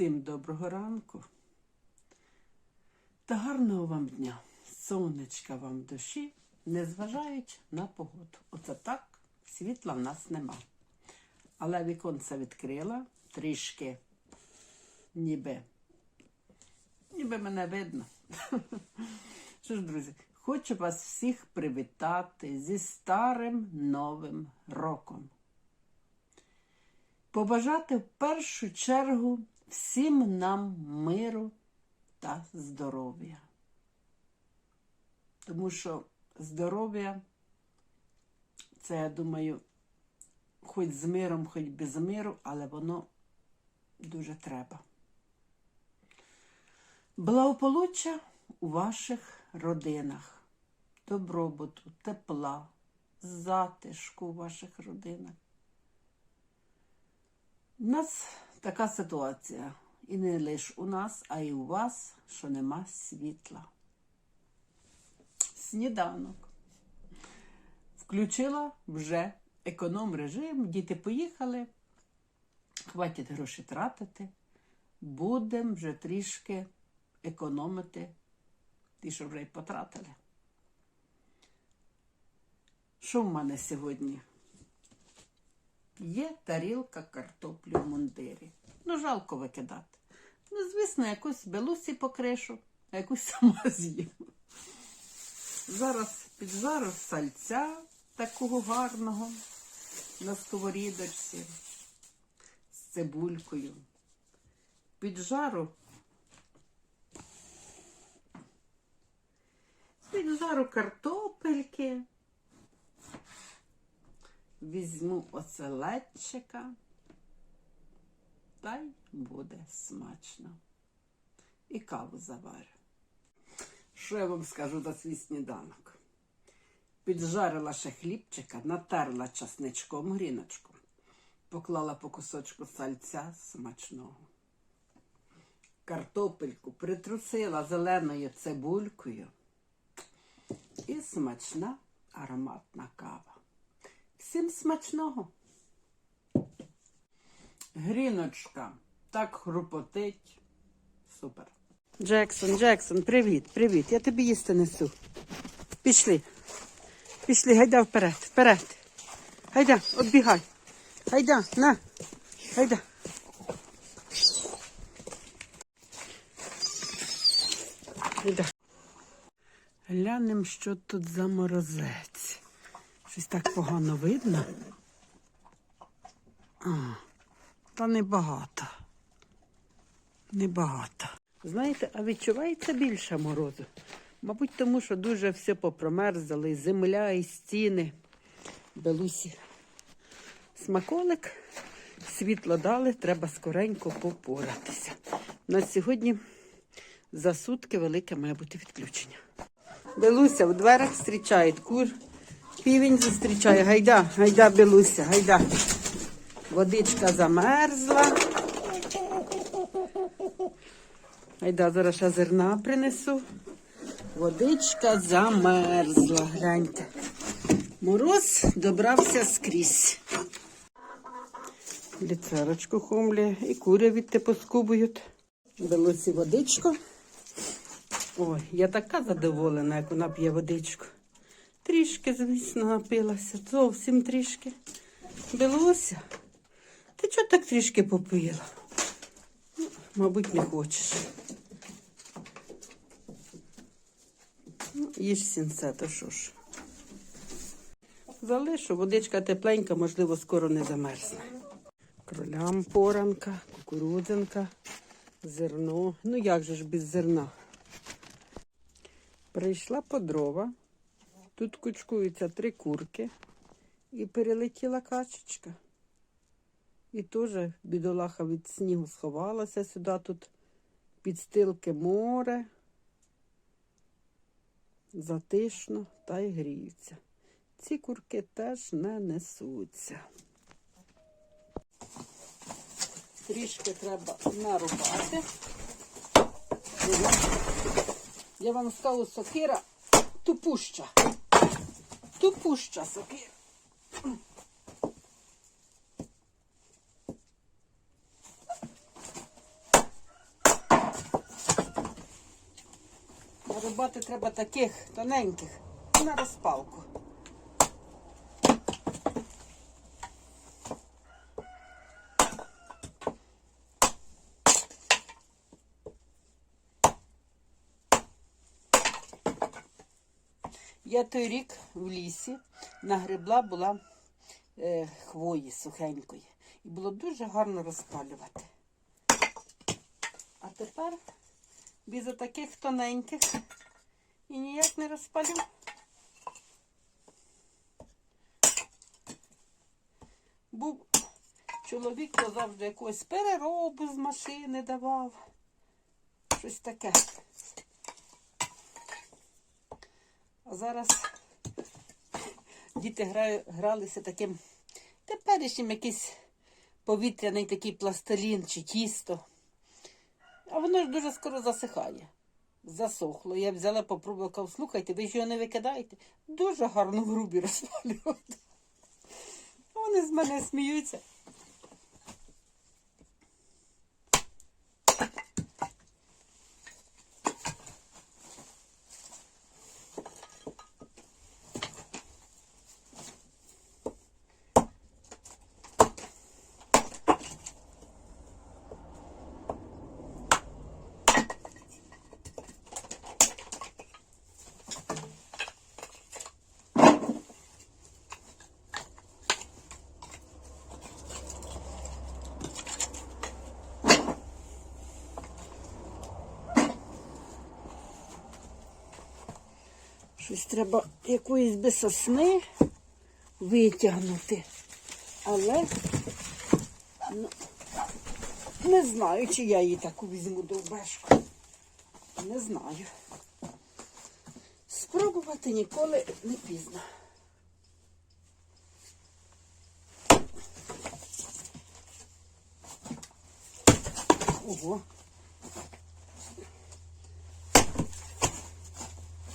Всім доброго ранку та гарного вам дня. Сонечка вам в душі, незважаючи на погоду. Оце так, світла в нас нема. Але віконце відкрила трішки, ніби, ніби мене видно. Що ж, друзі, хочу вас всіх привітати зі старим новим роком побажати в першу чергу всім нам миру та здоров'я. Тому що здоров'я це, я думаю, хоч з миром, хоч без миру, але воно дуже треба. Благополуччя у ваших родинах, добробуту, тепла, затишку у ваших родинах. Нас така ситуація. І не лише у нас, а й у вас, що нема світла. Сніданок. Включила вже економ режим, діти поїхали, хватить гроші тратити. Будемо вже трішки економити ті, що вже й потратили. Що в мене сьогодні? Є тарілка картоплі в мундирі. Ну, жалко викидати. Ну, звісно, якусь белусі покришу, а якусь сама з'їм. Зараз піджару сальця такого гарного на сковорідочці з цибулькою. Піджару. Піджару картопельки. Візьму оселедчика, та й буде смачно. І каву заварю. Що я вам скажу за свій сніданок? Піджарила ще хлібчика, натерла часничком гріночку, поклала по кусочку сальця смачного. Картопельку притрусила зеленою цибулькою і смачна ароматна кава. Всім смачного. Гріночка так хрупотить. Супер. Джексон, Джексон, привіт, привіт. Я тобі їсти несу. Пішли. Пішли, гайда вперед, вперед. Гайда, оббігай. Гайда, на. Гайда. Глянемо, що тут за морозець. Щось так погано видно. А, та небагато. Небагато. Знаєте, а відчувається більше морозу? Мабуть, тому що дуже все попромерзало, і земля, і стіни. Белусі. Смаколик, світло дали, треба скоренько попоратися. У нас сьогодні за сутки велике має бути відключення. Белуся в дверях зустрічають кур. Півень зустрічає. Гайда, гайда, Белуся, гайда. Водичка замерзла. Гайда, зараз ще зерна принесу. Водичка замерзла. Гляньте. Мороз добрався скрізь. Ліцерочку хомлі і куря відти поскубують. Белусі водичку. Ой, я така задоволена, як вона п'є водичку. Трішки, звісно, напилася, зовсім трішки. Білося. Ти чого так трішки попила? Ну, мабуть, не хочеш. Ну, їж сінце, то що ж. Залишу, водичка тепленька, можливо, скоро не замерзне. Кролям поранка, кукурудзинка, зерно. Ну як же ж без зерна? Прийшла по дрова. Тут кучкуються три курки і перелетіла качечка. І теж бідолаха від снігу сховалася сюди, тут підстилки море, затишно та й гріються. Ці курки теж не несуться. Трішки треба нарубати. Я вам скажу, сокира тупуща. Тупу ж часики. Рубати треба таких тоненьких на розпалку. Я той рік в лісі нагребла була е, хвої сухенької. І було дуже гарно розпалювати. А тепер без таких тоненьких і ніяк не розпалю. Був чоловік, то завжди якогось переробу з машини давав. Щось таке. А зараз діти граю, гралися таким теперішнім якийсь повітряний такий пластилін чи тісто. А воно ж дуже скоро засихає. Засохло. Я взяла, попробувала, кажу, слухайте, ви ж його не викидаєте. Дуже гарно в грубі розпалювати. Вони з мене сміються. Щось треба якоїсь би сосни витягнути. Але ну, не знаю, чи я її таку візьму довбешку. Не знаю. Спробувати ніколи не пізно. Ого.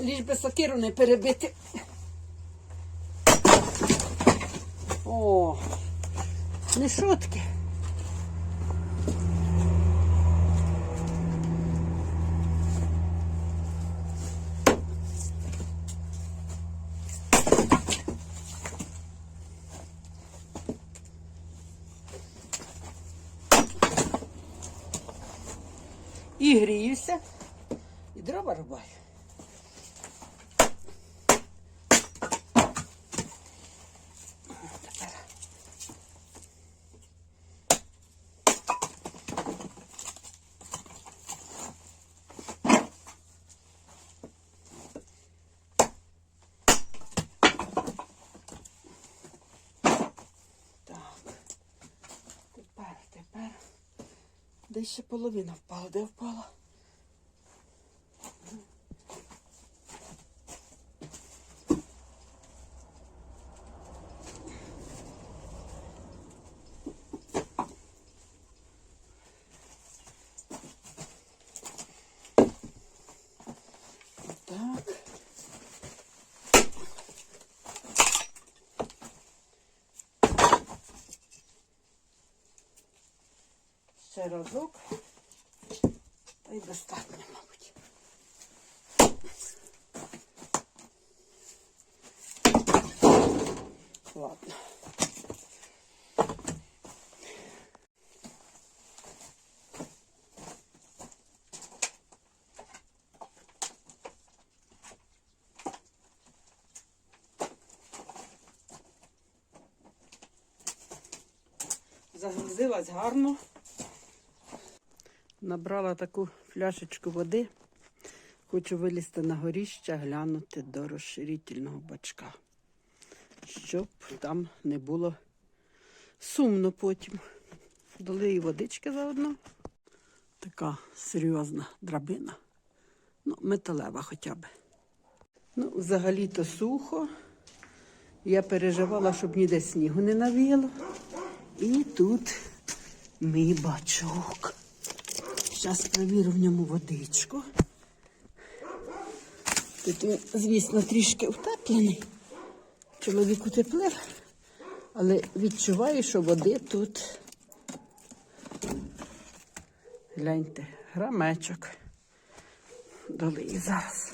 Ліж би сокиру не перебити. О, не шутки. І гріюся, і дрова рубаю. Так. Тепер, тепер. Де ще половина впала? Де впала? Так. Ще разок. Та й достатньо, мабуть. Ладно. Загрузилась гарно. Набрала таку фляшечку води. Хочу вилізти на горіще, глянути до розширительного бачка, щоб там не було сумно потім. Долию водички заодно. Така серйозна драбина. Ну, металева хоча б. Ну, взагалі-то сухо. Я переживала, щоб ніде снігу не навіло. І тут мій бачок. Зараз перевірю в ньому водичку. Тут він, звісно, трішки втеплений. Чоловік утеплив, але відчуваю, що води тут. Гляньте, грамечок. долию зараз.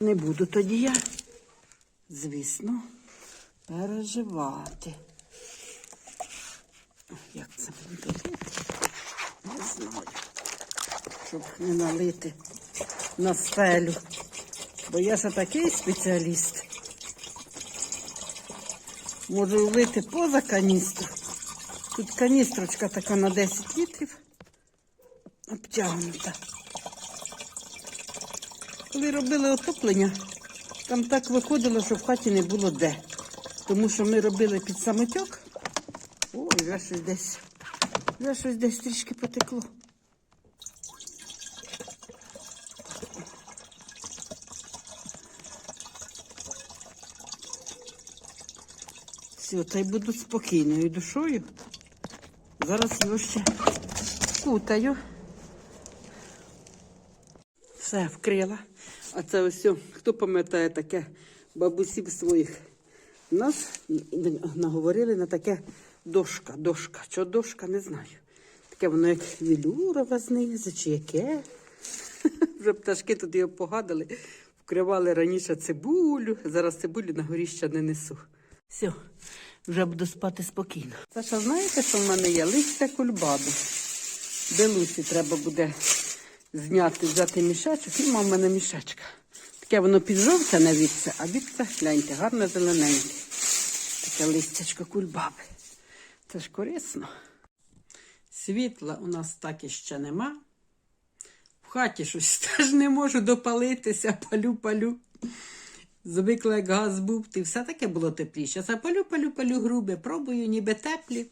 Не буду тоді я, звісно, переживати. Як це долити? Знаю. Щоб не налити на стелю. Бо я ж такий спеціаліст. Можу влити поза каністру. Тут каністрочка така на 10 літрів обтягнута. Коли робили отоплення, там так виходило, що в хаті не було де. Тому що ми робили під самотьок. Ой, вже щось десь. Вже щось десь трішки потекло. Все, та й буду спокійною душою. Зараз його ще кутаю. Все, вкрила. А це ось, хто пам'ятає таке бабусів своїх. Нас наговорили на таке дошка, дошка. Що дошка, не знаю. Таке воно як вілюрове знизу, чи яке. Вже пташки тут його погадали, вкривали раніше цибулю. Зараз цибулю на горіща не несу. Все, вже буду спати спокійно. Саша, знаєте, що в мене є? Листя кульбаби. Белусі треба буде зняти, взяти мішечок. І мав в мене мішечка. Таке воно піджовтане віце, а віце, гляньте, гарне зелененьке. Таке листячко кульбаби. Це ж корисно. Світла у нас так і ще нема. В хаті щось теж не можу допалитися, палю-палю. Звикла, як газ був, ти все таке було тепліше. А палю, палю, палю грубе, пробую, ніби теплі.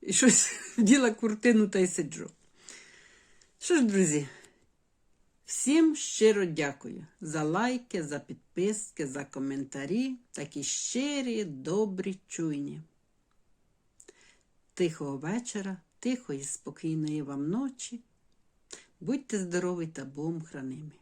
І щось вділа куртину та й сиджу. Що ж, друзі, всім щиро дякую за лайки, за підписки, за коментарі. Такі щирі, добрі, чуйні. Тихого вечора, тихої, спокійної вам ночі. Будьте здорові та Богом хранимі.